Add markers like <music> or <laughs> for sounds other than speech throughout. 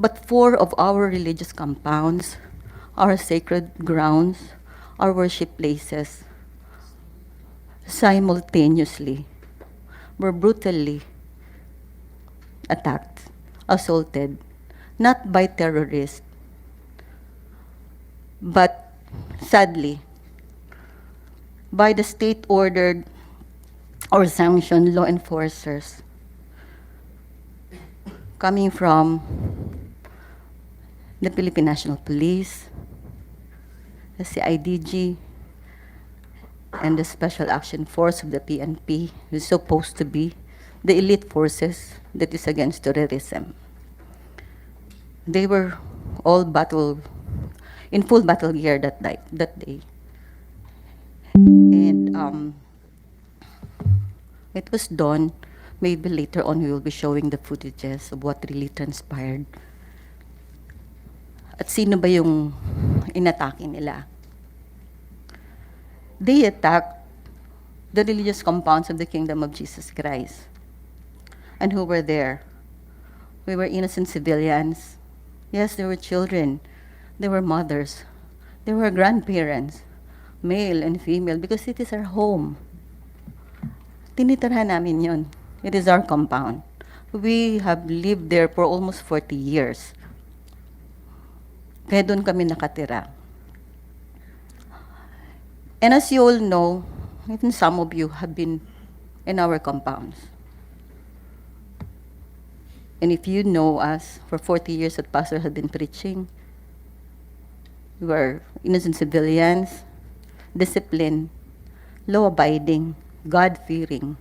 but four of our religious compounds, our sacred grounds, our worship places, simultaneously were brutally attacked, assaulted, not by terrorists, but sadly, by the state ordered or sanctioned law enforcers coming from the Philippine National Police, the CIDG, and the Special Action Force of the PNP is supposed to be the elite forces that is against terrorism. They were all battle in full battle gear that night, that day. And um, it was dawn. Maybe later on we will be showing the footages of what really transpired. At sino ba yung inatake nila? They attacked the religious compounds of the kingdom of Jesus Christ. And who were there? We were innocent civilians. Yes, there were children. There were mothers. There were grandparents, male and female, because it is our home. Tinitirhan namin yon. It is our compound. We have lived there for almost 40 years. Kaya doon kami nakatira. And as you all know, even some of you have been in our compounds. And if you know us, for 40 years that Pastor has been preaching, we were innocent civilians, disciplined, law-abiding, God-fearing.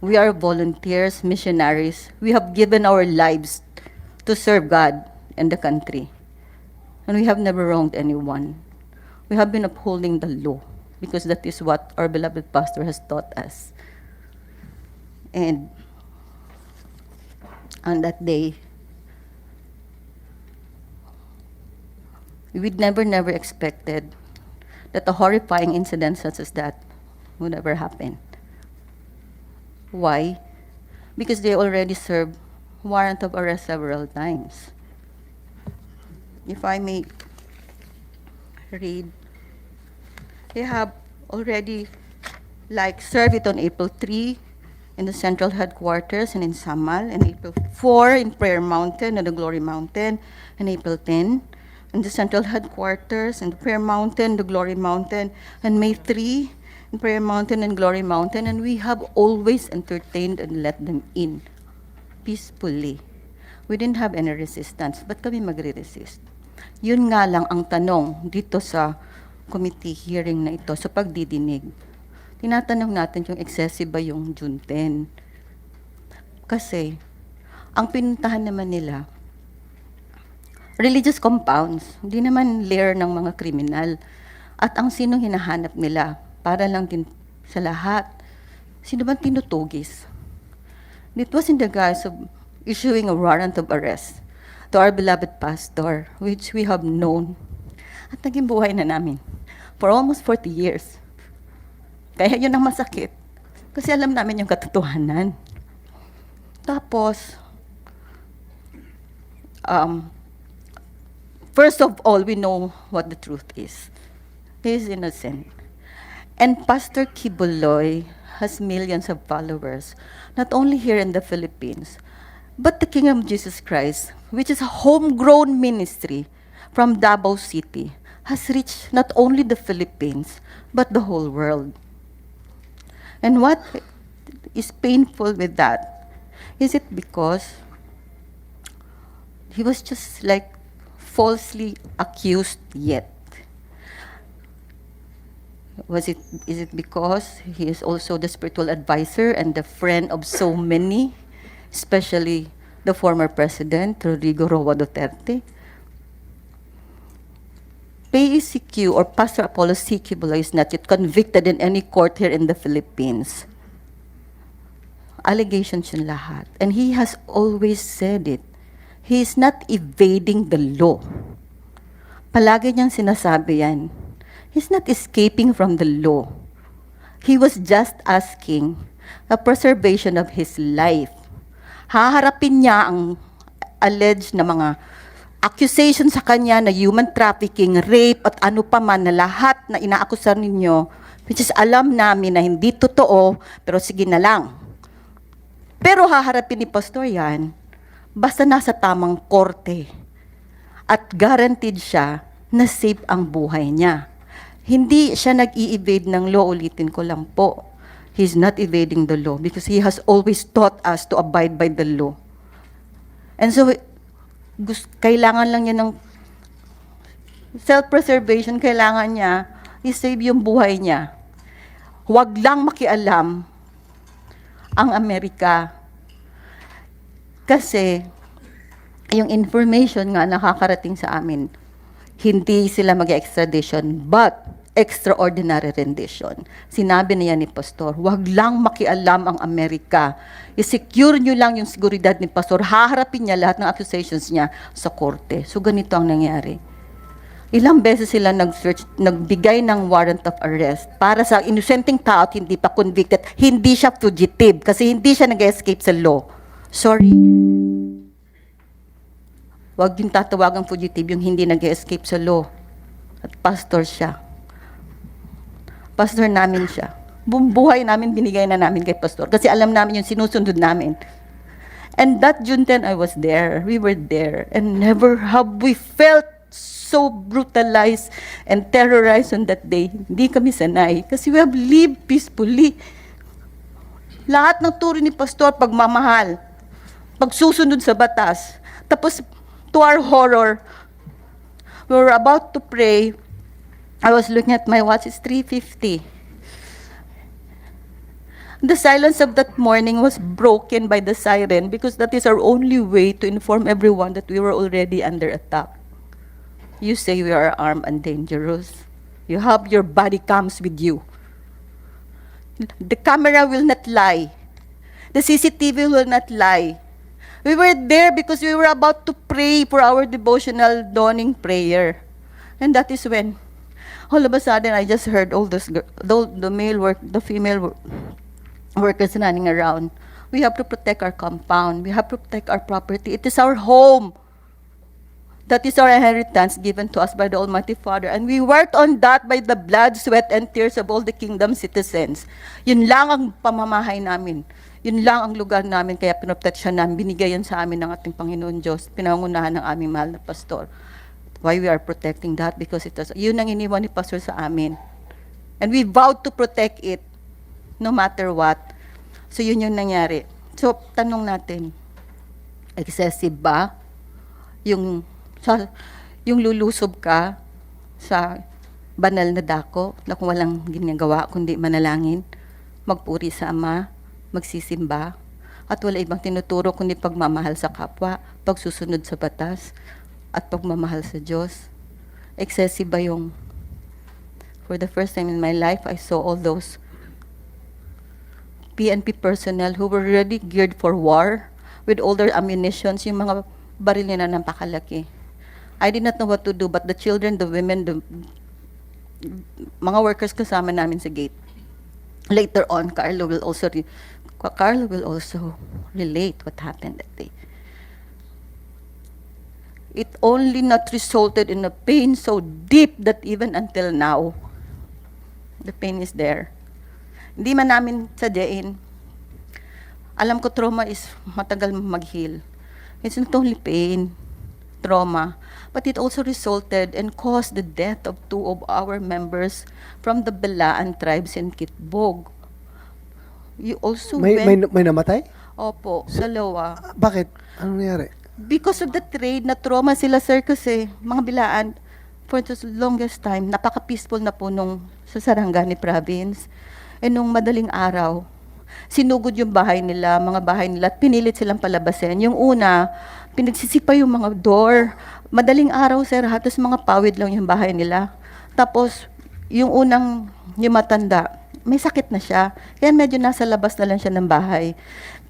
We are volunteers, missionaries. We have given our lives to serve God and the country. And we have never wronged anyone. We have been upholding the law because that is what our beloved pastor has taught us. And on that day, we never, never expected that a horrifying incident such as that would ever happen. Why? Because they already served warrant of arrest several times. If I may read, they have already like served it on April 3 in the central headquarters and in Samal, and April 4 in Prayer Mountain and the Glory Mountain, and April 10 in the central headquarters and Prayer Mountain, the Glory Mountain, and May 3 in Prayer Mountain and Glory Mountain, and we have always entertained and let them in peacefully. We didn't have any resistance. Ba't kami magre-resist? Yun nga lang ang tanong dito sa committee hearing na ito, sa pagdidinig. Tinatanong natin yung excessive ba yung June 10. Kasi, ang pinuntahan naman nila, religious compounds, hindi naman lair ng mga kriminal. At ang sinong hinahanap nila, para lang din sa lahat, sino bang tinutugis? It was in the guise of issuing a warrant of arrest to our beloved pastor, which we have known at naging buhay na namin for almost 40 years. Kaya yun ang masakit. Kasi alam namin yung katotohanan. Tapos, um, first of all, we know what the truth is. He is innocent. And Pastor Kibuloy has millions of followers, not only here in the Philippines, but the Kingdom of Jesus Christ, which is a homegrown ministry from Davao City, has reached not only the Philippines, but the whole world. And what is painful with that is it because he was just like falsely accused yet. Was it is it because he is also the spiritual advisor and the friend of so many, especially the former president Rodrigo Roa Duterte? PECQ or Pastor Apollo C. Kibuloy is not yet convicted in any court here in the Philippines. Allegations yun lahat. And he has always said it. He is not evading the law. Palagi niyang sinasabi yan. He's not escaping from the law. He was just asking a preservation of his life. Haharapin niya ang alleged na mga accusation sa kanya na human trafficking, rape, at ano pa man na lahat na inaakusan ninyo, which is alam namin na hindi totoo, pero sige na lang. Pero haharapin ni Pastor yan, basta nasa tamang korte at guaranteed siya na safe ang buhay niya. Hindi siya nag-i-evade ng law, ulitin ko lang po. He's not evading the law because he has always taught us to abide by the law. And so, kailangan lang niya ng self-preservation, kailangan niya i-save yung buhay niya. Huwag lang makialam ang Amerika. Kasi, yung information nga nakakarating sa amin, hindi sila mag-extradition, but extraordinary rendition. Sinabi na ni Pastor, huwag lang makialam ang Amerika. I-secure nyo lang yung seguridad ni Pastor. Haharapin niya lahat ng accusations niya sa korte. So ganito ang nangyari. Ilang beses sila nag-search, nagbigay ng warrant of arrest para sa inosenteng tao at hindi pa convicted. Hindi siya fugitive kasi hindi siya nag-escape sa law. Sorry. Huwag yung tatawagang fugitive yung hindi nag-escape sa law. At pastor siya. Pastor namin siya. Buong namin binigay na namin kay pastor kasi alam namin yung sinusunod namin. And that June 10, I was there. We were there. And never have we felt so brutalized and terrorized on that day. Hindi kami sanay. Kasi we have lived peacefully. Lahat ng turo ni Pastor, pagmamahal, pagsusunod sa batas. Tapos, to our horror, we were about to pray. I was looking at my watch, it's 3.50. The silence of that morning was broken by the siren because that is our only way to inform everyone that we were already under attack. You say we are armed and dangerous. You have your body cams with you. The camera will not lie. The CCTV will not lie. We were there because we were about to pray for our devotional dawning prayer. And that is when, all of a sudden, I just heard all gir- the, the male work, the female wor- workers running around. We have to protect our compound. We have to protect our property. It is our home. That is our inheritance given to us by the Almighty Father. And we worked on that by the blood, sweat, and tears of all the kingdom citizens. Yun lang ang pamamahay namin. Yun lang ang lugar namin, kaya pinoproteksyon namin. Binigay yan sa amin ng ating Panginoon Diyos. Pinangunahan ng aming mahal na pastor. Why we are protecting that? Because it was, yun ang iniwan ni pastor sa amin. And we vowed to protect it no matter what. So yun yung nangyari. So tanong natin, excessive ba yung sa yung lulusob ka sa banal na dako na kung walang ginagawa kundi manalangin, magpuri sa Ama, magsisimba, at wala ibang tinuturo kundi pagmamahal sa kapwa, pagsusunod sa batas, at pagmamahal sa Diyos. Excessive ba yung For the first time in my life, I saw all those PNP personnel who were ready geared for war with all their ammunitions, yung mga baril nila na napakalaki. I did not know what to do, but the children, the women, the mga workers kasama namin sa gate. Later on, Carlo will also Carlo will also relate what happened that day. It only not resulted in a pain so deep that even until now, the pain is there. Hindi man namin sadyain. Alam ko trauma is matagal mag-heal. It's not only pain, trauma, but it also resulted and caused the death of two of our members from the Belaan tribes in Kitbog. You also May, may, went... may namatay? Opo, dalawa. Bakit? Anong nangyari? Because of the trade, na trauma sila, sir, kasi mga bilaan, for the longest time, napaka-peaceful na po nung sa Sarangani province. E nung madaling araw, sinugod yung bahay nila, mga bahay nila, at pinilit silang palabasin. Yung una, pinagsisipa yung mga door. Madaling araw, sir, halos mga pawid lang yung bahay nila. Tapos, yung unang, yung matanda, may sakit na siya. Kaya medyo nasa labas na lang siya ng bahay.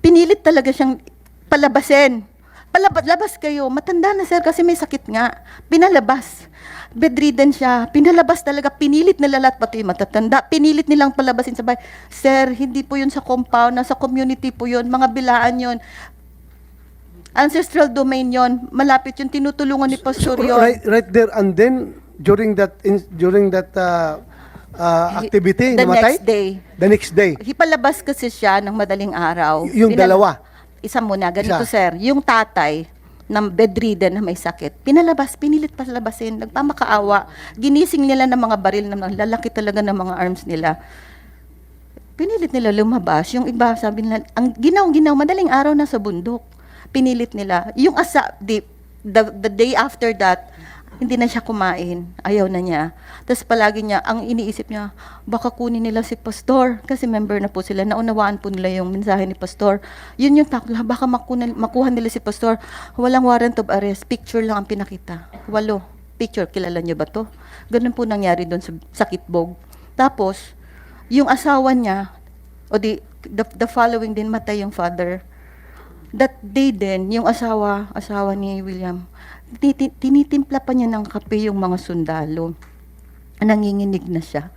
Pinilit talaga siyang palabasin. Palabas labas kayo. Matanda na sir kasi may sakit nga. Pinalabas. Bedridden siya. Pinalabas talaga. Pinilit nila lahat pati yung matatanda. Pinilit nilang palabasin sa bahay. Sir, hindi po yun sa compound. Nasa community po yun. Mga bilaan yun. Ancestral domain yon, malapit yung tinutulungan ni Pastor So, yun. right, right there and then during that in, during that uh, uh, activity The namatay? next day. The next day. Hipalabas kasi siya ng madaling araw. Y- yung Pinal- dalawa? Isa muna, ganito Isa. sir. Yung tatay, na bedridden na may sakit, pinalabas, pinilit palabasin, nagpamakaawa. Ginising nila ng mga baril na mga lalaki talaga ng mga arms nila. Pinilit nila lumabas. Yung iba, sabi nila, ang ginaw-ginaw, madaling araw na sa bundok. Pinilit nila. Yung asa, the, the, the day after that, hindi na siya kumain. Ayaw na niya. Tapos palagi niya, ang iniisip niya, baka kunin nila si Pastor. Kasi member na po sila. Naunawaan po nila yung mensahe ni Pastor. Yun yung takot. Baka makuha, makuha nila si Pastor. Walang warrant of arrest. Picture lang ang pinakita. Walo. Picture. Kilala niyo ba to? Ganun po nangyari doon sa, sa Kitbog. Tapos, yung asawa niya, o di, the, the following din, matay yung father. That day din, yung asawa, asawa ni William, tinitimpla pa niya ng kape yung mga sundalo. Nanginginig na siya.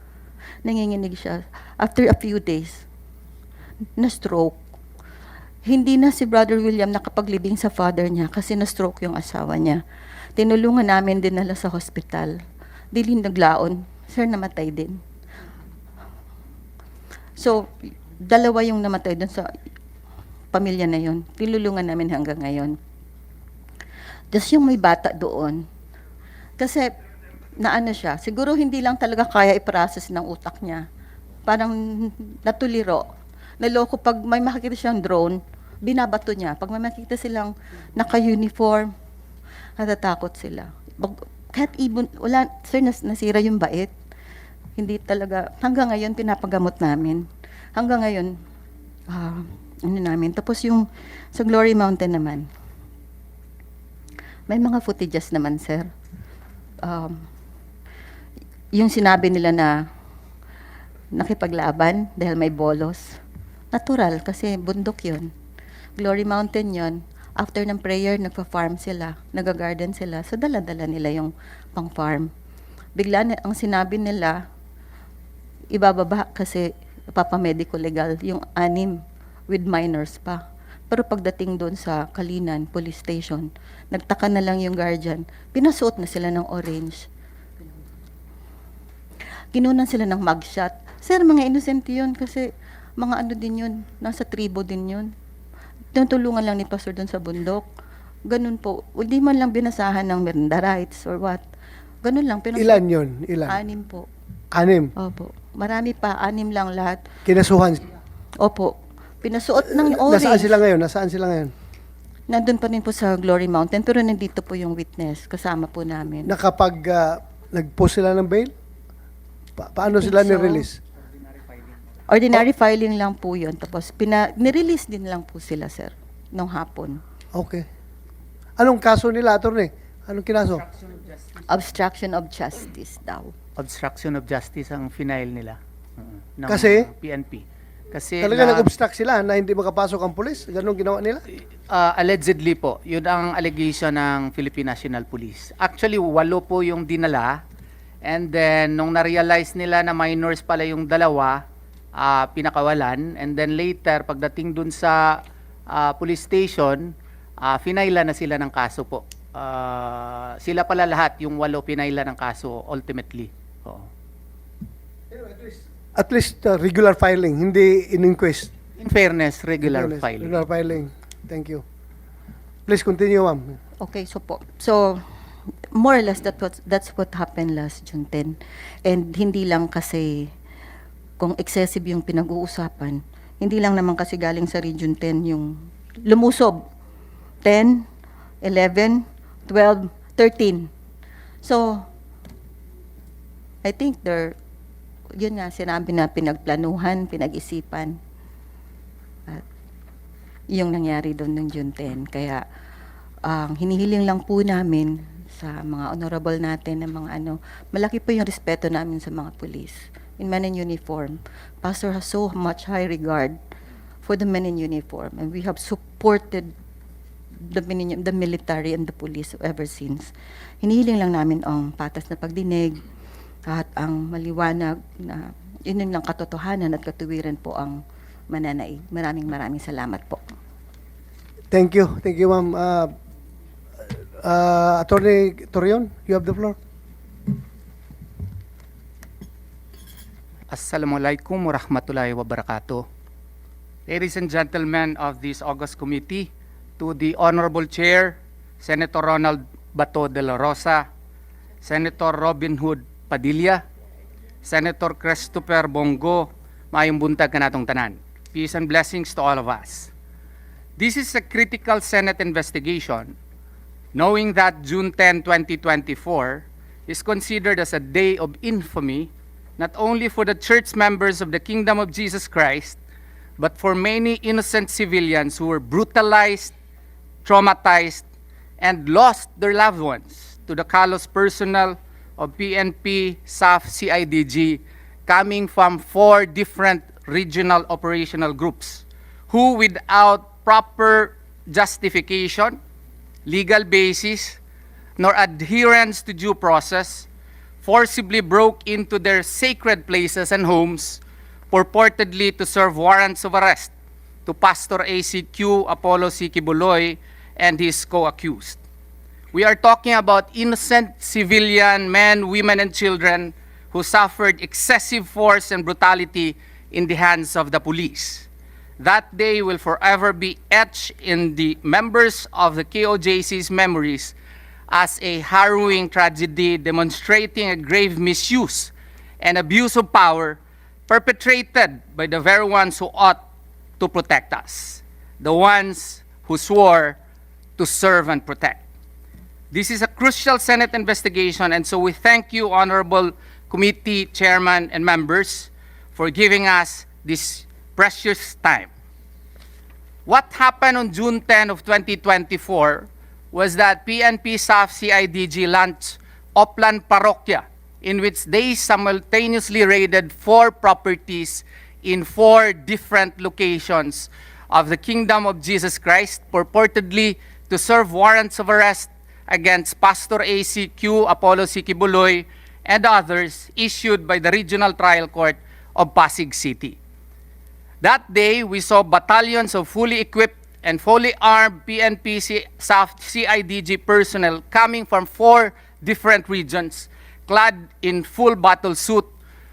Nanginginig siya. After a few days, na-stroke. Hindi na si Brother William nakapaglibing sa father niya kasi na-stroke yung asawa niya. Tinulungan namin din nila sa hospital. Dili naglaon. Sir, namatay din. So, dalawa yung namatay doon sa pamilya na yun. Tinulungan namin hanggang ngayon. Tapos yung may bata doon, kasi naano siya, siguro hindi lang talaga kaya i-process ng utak niya. Parang natuliro. Naloko pag may makikita siyang drone, binabato niya. Pag may makikita silang naka-uniform, natatakot sila. Kahit ibon, wala, sir, nas, nasira yung bait. Hindi talaga, hanggang ngayon pinapagamot namin. Hanggang ngayon, ah, ano namin. Tapos yung sa Glory Mountain naman, may mga footages naman, sir. Um, yung sinabi nila na nakipaglaban dahil may bolos. Natural kasi bundok yun. Glory Mountain yun. After ng prayer, nagpa-farm sila, nag-garden sila. So, dala-dala nila yung pang-farm. Bigla na, ang sinabi nila, ibababa kasi papamedico legal yung anim with minors pa. Pero pagdating doon sa Kalinan Police Station, nagtaka na lang yung guardian, pinasuot na sila ng orange. Ginunan sila ng mugshot. Sir, mga innocent yun kasi mga ano din yun, nasa tribo din yun. Tinutulungan lang ni Pastor doon sa bundok. Ganun po. Hindi man lang binasahan ng Miranda rights or what. Ganun lang. Pinasuot- Ilan yun? Ilan? Anim po. Anim. Opo. Marami pa. Anim lang lahat. Kinasuhan. Opo. Pinasuot ng orange. Nasaan sila ngayon? Nasaan sila ngayon? Nandun pa rin po sa Glory Mountain, pero nandito po yung witness, kasama po namin. Nakapag uh, nag-post sila ng bail? Pa- paano sila so. ni-release? Ordinary filing lang po yun. Tapos, pina, nirelease din lang po sila, sir, nung hapon. Okay. Anong kaso nila, attorney? Anong kinaso? Obstruction of justice daw. obstruction of justice ang final nila. uh, ng Kasi? PNP. Kasi Talaga na- nag-obstruct sila na hindi makapasok ang pulis? Ganun ginawa nila? uh, allegedly po, yun ang allegation ng Philippine National Police. Actually, walo po yung dinala. And then, nung na-realize nila na minors pala yung dalawa, ah, pinakawalan. And then later, pagdating dun sa ah, police station, uh, finaila na sila ng kaso po. Ah, sila pala lahat, yung walo pinaila ng kaso ultimately. Oo. At least uh, regular filing, hindi in-inquest. In fairness, regular Fairness, filing. Regular filing. Thank you. Please continue, ma'am. Okay, so po. So, more or less that what, that's what happened last June 10. And hindi lang kasi kung excessive yung pinag-uusapan, hindi lang naman kasi galing sa Region 10 yung lumusob. 10, 11, 12, 13. So, I think there, yun nga, sinabi na pinagplanuhan, pinag-isipan. At yung nangyari doon ng June 10. Kaya, ang hinihiling lang po namin sa mga honorable natin na mga ano, malaki po yung respeto namin sa mga police in men in uniform. Pastor has so much high regard for the men in uniform and we have supported the, the military and the police ever since. Hinihiling lang namin ang patas na pagdinig at ang maliwanag na yun lang katotohanan at katuwiran po ang mananaig. Maraming maraming salamat po. Thank you. Thank you, ma'am. Uh, uh, Attorney Torion, you have the floor. Assalamualaikum warahmatullahi wabarakatuh. Ladies and gentlemen of this August Committee, to the Honorable Chair, Senator Ronald Bato de la Rosa, Senator Robin Hood Padilla, Senator Christopher Bongo, maayong buntag ka natong tanan. Peace and blessings to all of us. This is a critical Senate investigation, knowing that June 10, 2024 is considered as a day of infamy not only for the church members of the Kingdom of Jesus Christ, but for many innocent civilians who were brutalized, traumatized, and lost their loved ones to the callous personnel of PNP, SAF, CIDG, coming from four different regional operational groups who, without proper justification, legal basis, nor adherence to due process, forcibly broke into their sacred places and homes, purportedly to serve warrants of arrest to Pastor ACQ Apollo C. Kibuloy and his co-accused. We are talking about innocent civilian men, women, and children who suffered excessive force and brutality in the hands of the police. That day will forever be etched in the members of the KOJC's memories as a harrowing tragedy demonstrating a grave misuse and abuse of power perpetrated by the very ones who ought to protect us, the ones who swore to serve and protect. This is a crucial Senate investigation, and so we thank you, Honorable Committee Chairman and members, for giving us this precious time. What happened on June 10 of 2024 was that PNP SAF CIDG launched Oplan Parokya, in which they simultaneously raided four properties in four different locations of the Kingdom of Jesus Christ, purportedly to serve warrants of arrest against Pastor ACQ Apollo Sikibuloy and others issued by the Regional Trial Court of Pasig City. That day, we saw battalions of fully equipped and fully armed PNP CIDG personnel coming from four different regions, clad in full battle suit,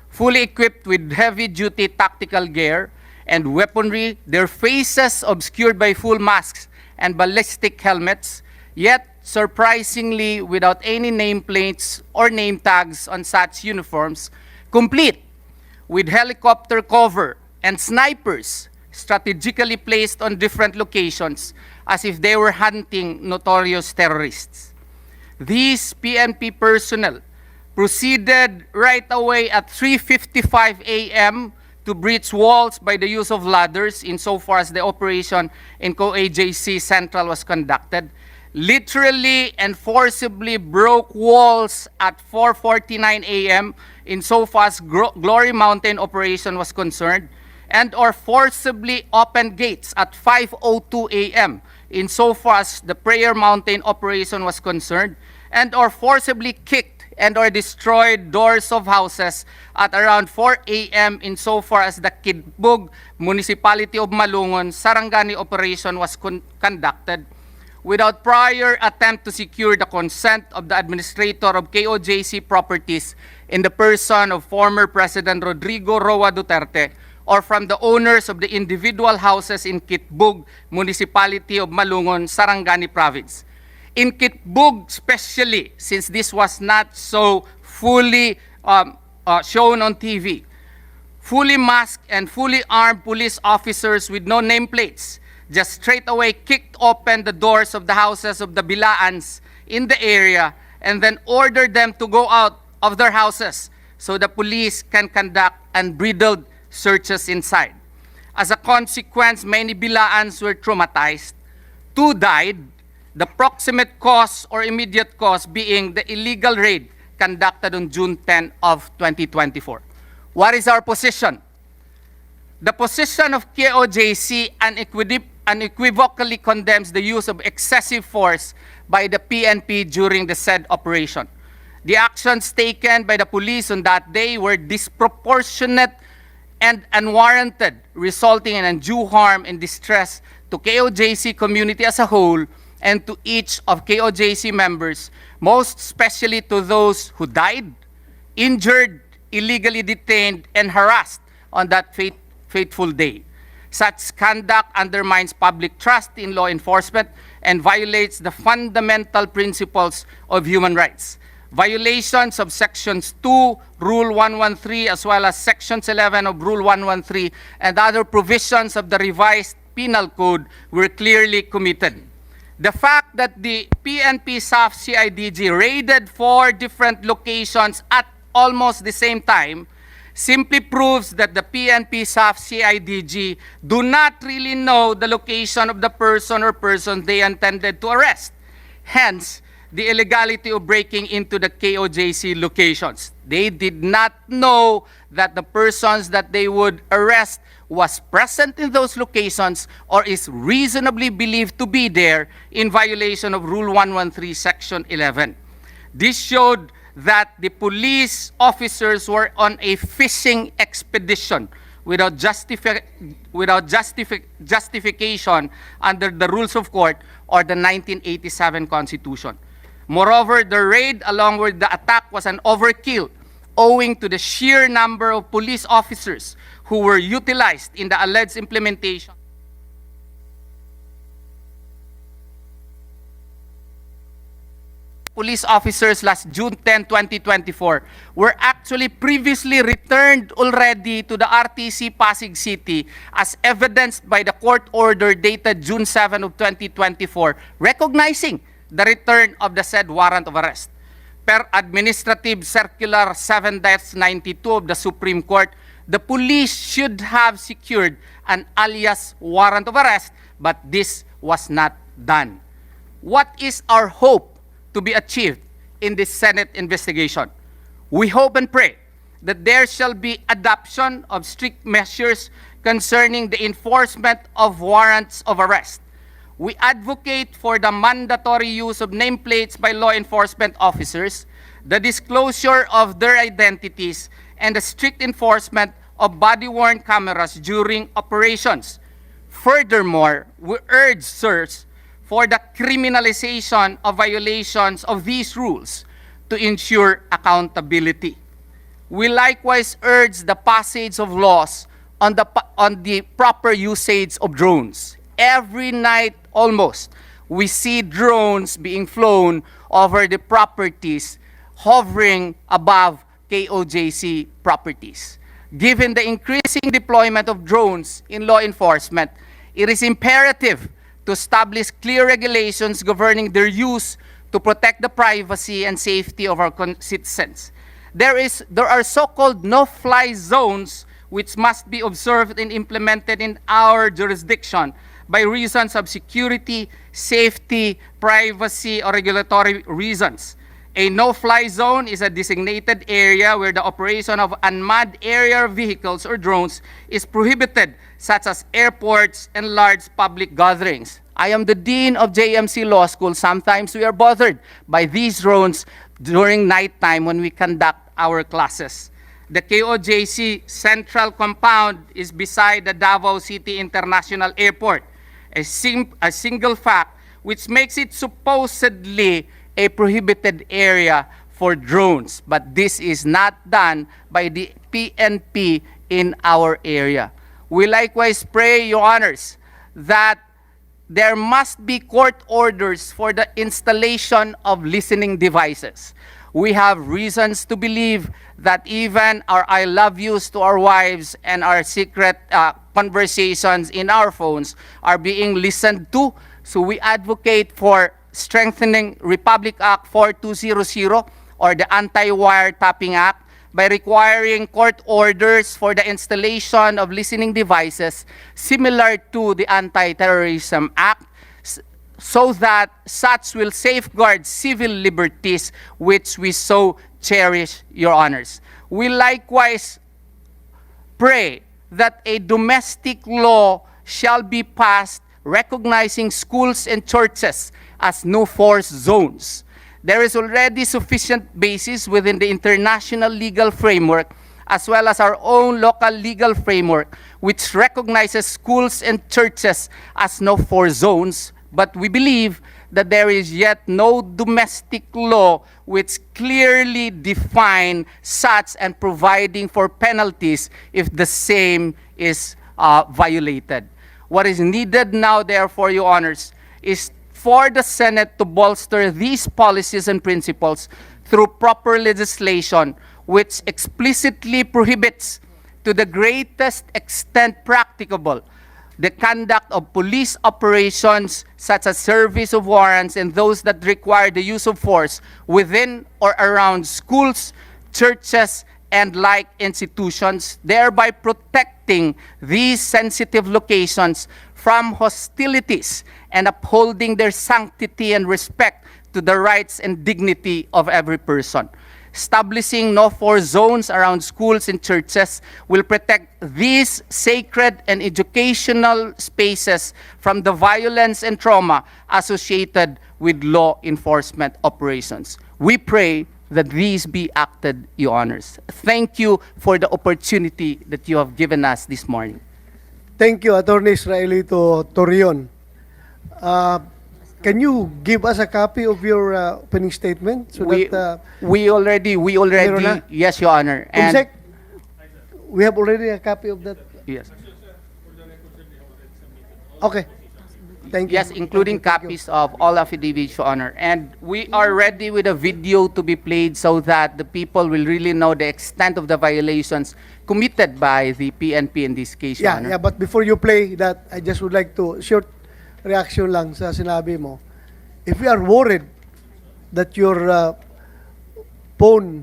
fully equipped with heavy-duty tactical gear and weaponry, their faces obscured by full masks and ballistic helmets, yet surprisingly without any nameplates or name tags on such uniforms, complete with helicopter cover and snipers strategically placed on different locations as if they were hunting notorious terrorists. These PNP personnel proceeded right away at 3:55 a.m. to breach walls by the use of ladders insofar as the operation in COAJC Central was conducted. Literally and forcibly broke walls at 4:49 a.m. insofar as Gro- Glory Mountain operation was concerned and or forcibly opened gates at 5:02 a.m. insofar as the Prayer Mountain operation was concerned, and or forcibly kicked and or destroyed doors of houses at around 4 a.m. insofar as the Kidbug Municipality of Malungon Sarangani operation was con- conducted without prior attempt to secure the consent of the administrator of KOJC properties in the person of former President Rodrigo Roa Duterte or from the owners of the individual houses in Kitbug, Municipality of Malungon, Sarangani Province. In Kitbug, especially, since this was not so fully um, uh, shown on TV, fully masked and fully armed police officers with no nameplates just straight away kicked open the doors of the houses of the Bilaans in the area and then ordered them to go out of their houses so the police can conduct unbridled searches inside. As a consequence, many Bilaans were traumatized. Two died, the proximate cause or immediate cause being the illegal raid conducted on June 10 of 2024. What is our position? The position of KOJC unequiv- unequivocally condemns the use of excessive force by the PNP during the said operation. The actions taken by the police on that day were disproportionate and unwarranted, resulting in undue harm and distress to KOJC community as a whole and to each of KOJC members, most especially to those who died, injured, illegally detained, and harassed on that fate, fateful day. Such conduct undermines public trust in law enforcement and violates the fundamental principles of human rights. Violations of Sections 2, Rule 113, as well as Sections 11 of Rule 113 and other provisions of the revised Penal Code were clearly committed. The fact that the PNP SAF CIDG raided four different locations at almost the same time simply proves that the PNP SAF CIDG do not really know the location of the person or persons they intended to arrest. Hence, the illegality of breaking into the KOJC locations. They did not know that the persons that they would arrest was present in those locations or is reasonably believed to be there in violation of Rule 113, Section 11. This showed that the police officers were on a fishing expedition without, justifi- without justifi- justification under the rules of court or the 1987 Constitution. Moreover, the raid along with the attack was an overkill owing to the sheer number of police officers who were utilized in the alleged implementation. Police officers last June 10, 2024 were actually previously returned already to the RTC Pasig City as evidenced by the court order dated June 7 of 2024 recognizing the return of the said warrant of arrest. Per Administrative Circular 7-92 of the Supreme Court, the police should have secured an alias warrant of arrest, but this was not done. What is our hope to be achieved in this Senate investigation? We hope and pray that there shall be adoption of strict measures concerning the enforcement of warrants of arrest. We advocate for the mandatory use of nameplates by law enforcement officers, the disclosure of their identities, and the strict enforcement of body-worn cameras during operations. Furthermore, we urge sirs for the criminalization of violations of these rules to ensure accountability. We likewise urge the passage of laws on the, on the proper usage of drones. Every night, almost, we see drones being flown over the properties hovering above KOJC properties. Given the increasing deployment of drones in law enforcement, it is imperative to establish clear regulations governing their use to protect the privacy and safety of our citizens. There, is, there are so-called no-fly zones which must be observed and implemented in our jurisdiction by reasons of security, safety, privacy, or regulatory reasons. A no-fly zone is a designated area where the operation of unmanned aerial vehicles or drones is prohibited, such as airports and large public gatherings. I am the dean of JMC Law School. Sometimes we are bothered by these drones during nighttime when we conduct our classes. The KOJC Central Compound is beside the Davao City International Airport, a, a single fact which makes it supposedly a prohibited area for drones. But this is not done by the PNP in our area. We likewise pray, Your Honors, that there must be court orders for the installation of listening devices. We have reasons to believe that even our I love yous to our wives and our secret uh, conversations in our phones are being listened to. So we advocate for strengthening Republic Act 4200 or the Anti-Wiretapping Act by requiring court orders for the installation of listening devices similar to the Anti-Terrorism Act so that such will safeguard civil liberties which we so cherish, Your Honors. We likewise pray that a domestic law shall be passed recognizing schools and churches as no force zones. There is already sufficient basis within the international legal framework as well as our own local legal framework, which recognizes schools and churches as no four zones, but we believe that there is yet no domestic law which clearly define such and providing for penalties if the same is uh, violated. What is needed now, therefore, Your Honors, is for the Senate to bolster these policies and principles through proper legislation which explicitly prohibits to the greatest extent practicable the conduct of police operations such as service of warrants and those that require the use of force within or around schools, churches, and like institutions, thereby protecting these sensitive locations from hostilities and upholding their sanctity and respect to the rights and dignity of every person. Establishing no four zones around schools and churches will protect these sacred and educational spaces from the violence and trauma associated with law enforcement operations. We pray that these be acted, Your Honors. Thank you for the opportunity that you have given us this morning. Thank you, Attorney Israelito Torion. Uh, can you give us a copy of your uh, opening statement so we, that uh, we already, we already, yes, Your Honor. Kumsek, we have already a copy of that? yes. Okay. Thank you. Yes, including Thank you, copies of all affidavits, Your Honor. And we are ready with a video to be played so that the people will really know the extent of the violations committed by the PNP in this case, Your Yeah, Honor. yeah, but before you play that, I just would like to, short reaction lang sa sinabi mo. If you are worried that your uh, phone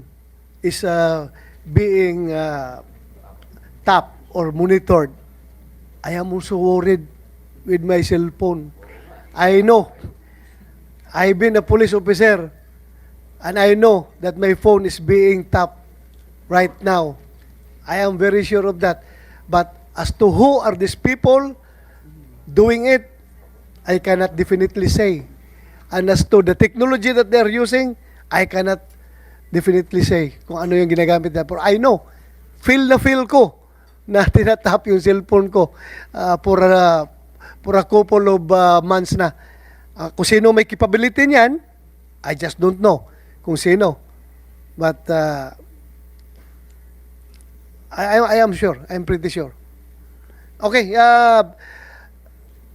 is uh, being uh, tapped or monitored, I am also worried with my cell phone. I know. I've been a police officer and I know that my phone is being tapped right now. I am very sure of that. But as to who are these people doing it, I cannot definitely say. And as to the technology that they're using, I cannot definitely say kung ano yung ginagamit na. But I know, feel na feel ko na <laughs> tinatap yung cellphone ko uh, for, a, for a couple of uh, months na. Uh, kung sino may capability niyan, I just don't know kung sino. But uh, I, I, am sure. I'm pretty sure. Okay, uh,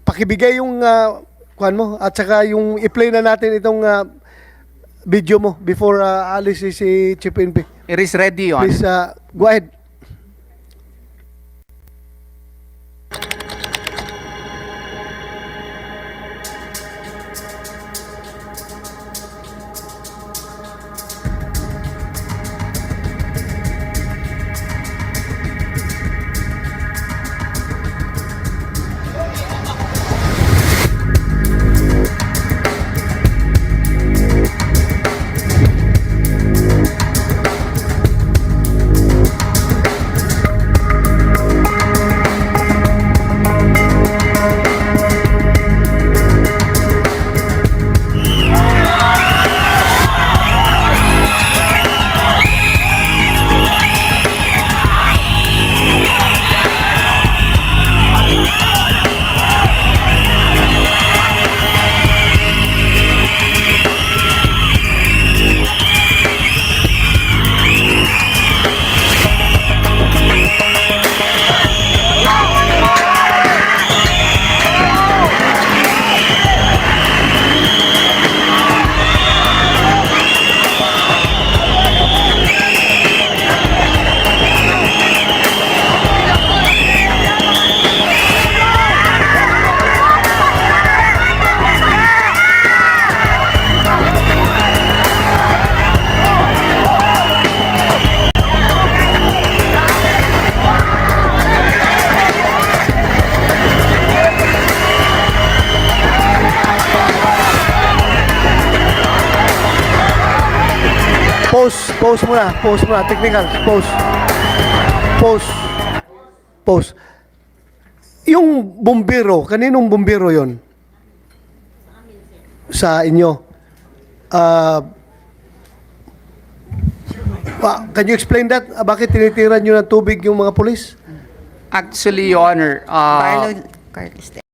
pakibigay yung uh, kuan mo at saka yung i-play na natin itong uh, video mo before uh, alis si, si Chief NP. It is ready, Honor. Please uh, go ahead. Pause, pause muna, pause muna, technical, pause. Pause. Pause. Yung bumbero, kaninong bumbero yon? Sa inyo. Ah, Pa- Can you explain that? Ah, Bakit tinitira nyo ng tubig yung mga pulis? Actually, Your Honor, ah, Barlow Carlisle.